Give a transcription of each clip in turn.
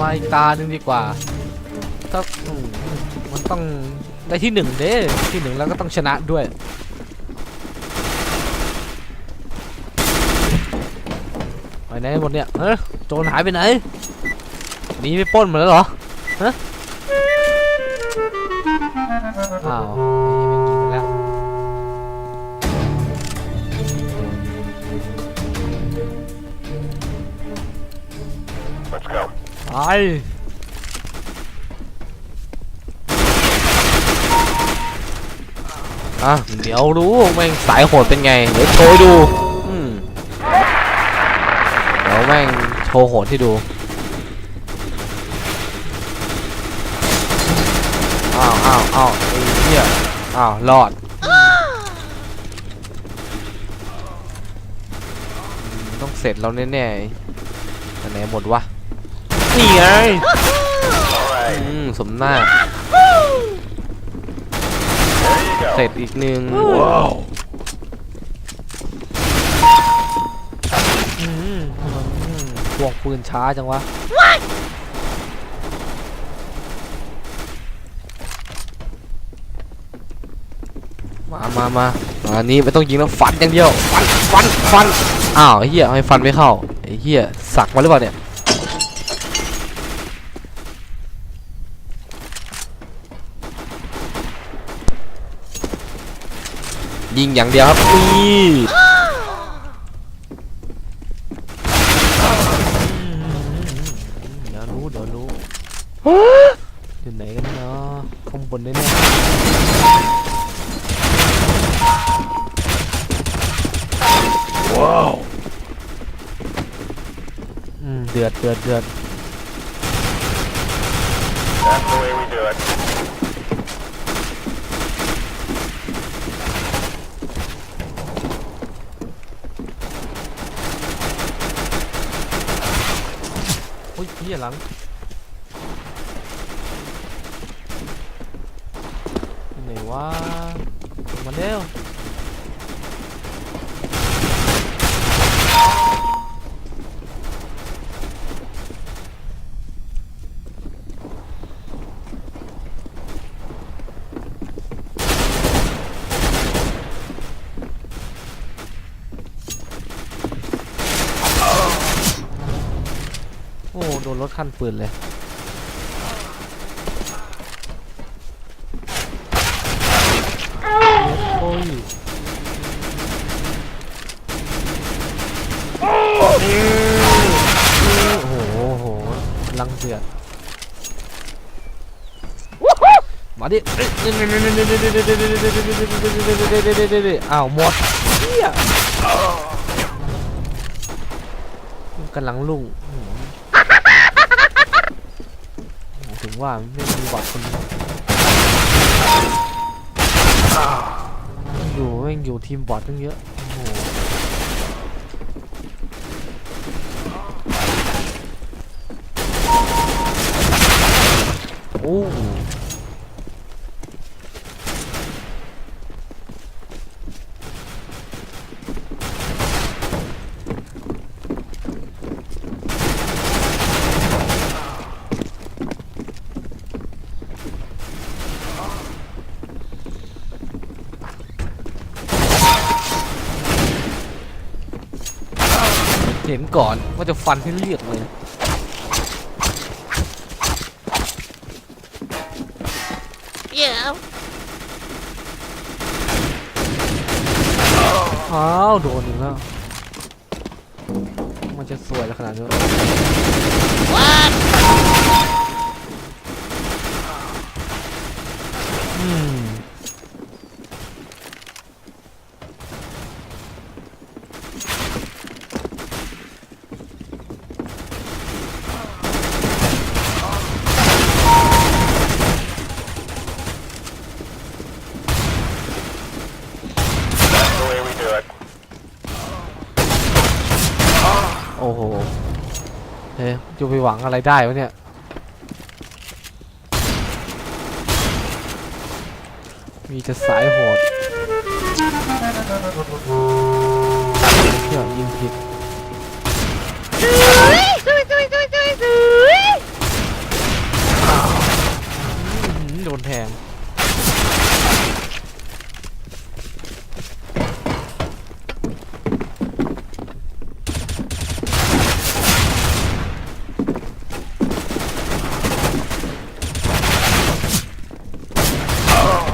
มาอีกตาหนึ่งดีกว่าถ้ามันต้องได้ที่หนึ่งเด้ที่หนึ่งแล้วก็ต้องชนะด้วยไปไหนหมดเนี่ยเฮ้ยโจรหายไปไหนหนีไปป้นหมดแล้วเหรอฮะอ้าวไอ้เหี้ยไม่ยิงกันแล้ว ไปอะเดี๋ยวรู้แม่งสายโหดเป็นไง เดี๋ยวโชว์ให้ดูเดี๋ยวแม่งโชว์โหดให้ดูอ้าวอ้าวอ้าวไอ้เหี้ยอ้าวรอดอต้องเสร็จแล้วแน่ๆอันไหนหมดวะ นี่ไง Alright, อืมสมหน้า there you go. เสร็จอีกหนึ่ง Whoa. อืมอืมพวกปืนช้าจังวะมามามาอันนี้ไม่ต้องยิงแล้วฟันอย่างเดียว ฟัน ฟัน ฟัน อ้าวไอ้เหี้ยทำไมฟันไม่เข้าไอ้เหี้ยสักมาหรือเปล่าเนี่ย ยิงอย่างเดียวครับนี่เดี๋ยวรู้เดี๋ยวรู้อยู่ไหนกันเนาะข้างบนได้แน่อืมเดือดเดือดเดือด That's the way we do it. อ้ยพี่หลังไหนวะลงมาเร็ว ดนรถคันปืนเลยโอ้ยโอ้โหโหลังเสือดมาดิอ้าวหมดเฮียกำลังลุ่ง ว่าไม่มีบอดคนอยู่แม่งอยู่ทีมบอดตั้งเยอะโอ้โหโอ้ เห็นก่อนว่าจะฟันให้เรียกเลย Yeah. อ้าวโดนอีกแล้ว มันจะสวยแล้วขนาดนี้วะ What? อืม That's the way we do it. โอ้โห เฮ้ยจะไปหวังอะไรได้วะเนี่ยมีจะสายโหดเที่ยวยิงผิด แพง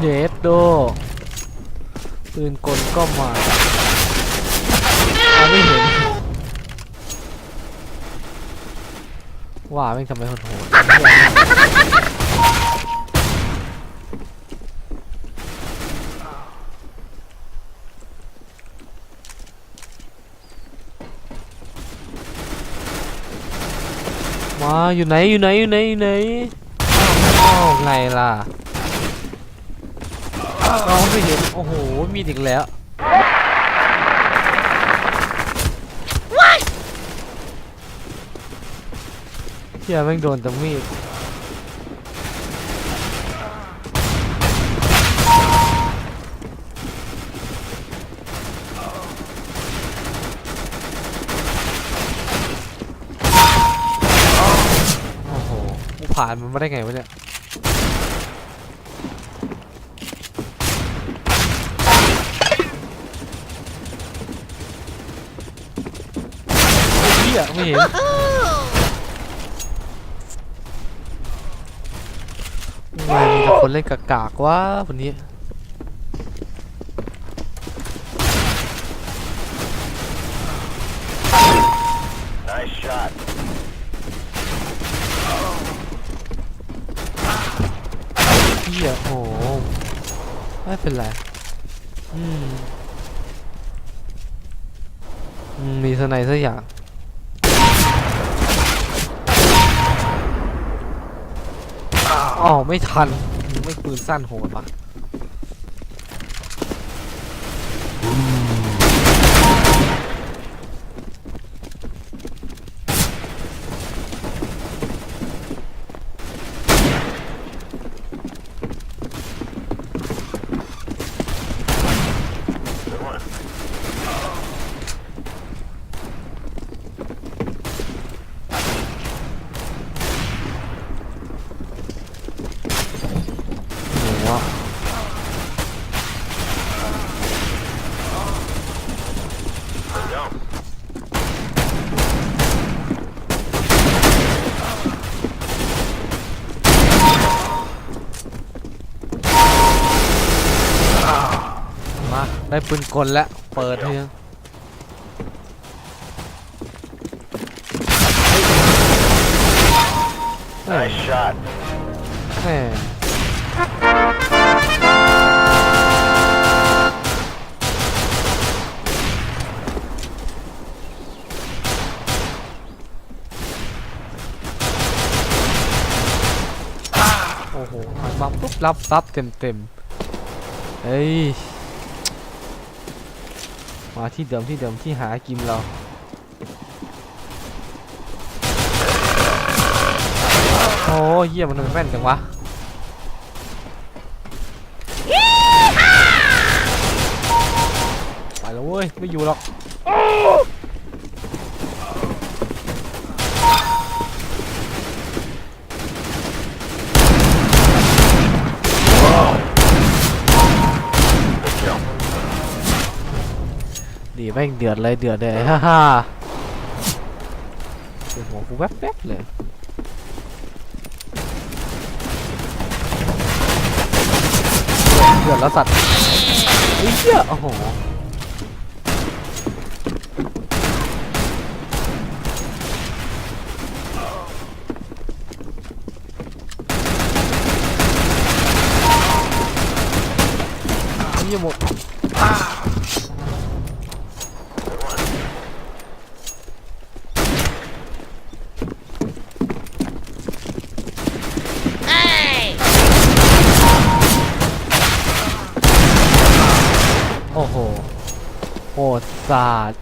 เยสโดปืนกลก็มาไม่เห็นว่าไม่ทำไมโหดโหดมาอยู่ไหนอยู่ไหนอยู่ไหนอยู่ไหนอ้าวไงล่ะ เราไม่เห็น โอ้โห มีอีกแล้วเฮียแม่งโดนแต่มีดโอ้โหกูผ่านมันมาได้ไงวะเนี่ย ไอ้เฮี ยไม่เห็นทำไมมีแต่คนเล่นกากๆวะวันนี้ Nice shot. เฮียโอ้โหไม่เป็นไร อืมอืมมีสไนสักอย่าง อ๋อไม่ทันไม่ปืนสั้นโหดปะหนูอะ There we go. มา ได้ปืนกลแล้ว เปิดเถอะแหม่ Nice shot. แหม่โอ้โหหันมาปุ๊บรับซับเต็มเต็มๆเฮ้ย มาที่เดิมที่เดิมที่หากิมเราโอ้เหี้ยมันทำไมแม่นจังวะไปแล้วเว้ยไม่อยู่หรอก แม่งเดือดเลยเดือดเลยฮ่าฮ่าเดือดหัวกูแวบๆเลยเดือดแล้วสัตว์ไอ้เหี้ยโอ้โหไอ้เหี้ยหมด หดสาด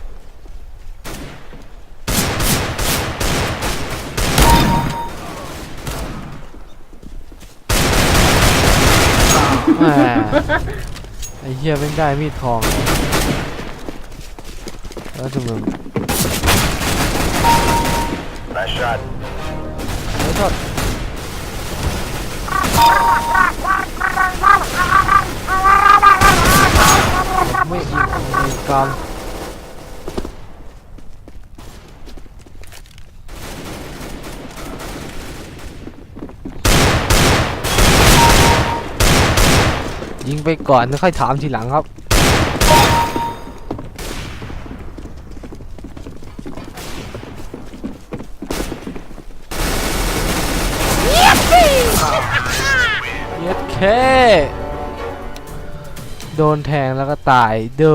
แหมไอ้เหี้ยไม่งได้มีดทองเลยแล้วจะมึง Nice shot. เฮ้ยโไม่อีมีกรรมยิงไปก่อนแล้วค่อยถามทีหลังครับ เย็ดเค โดนแทงแล้วก็ตายดู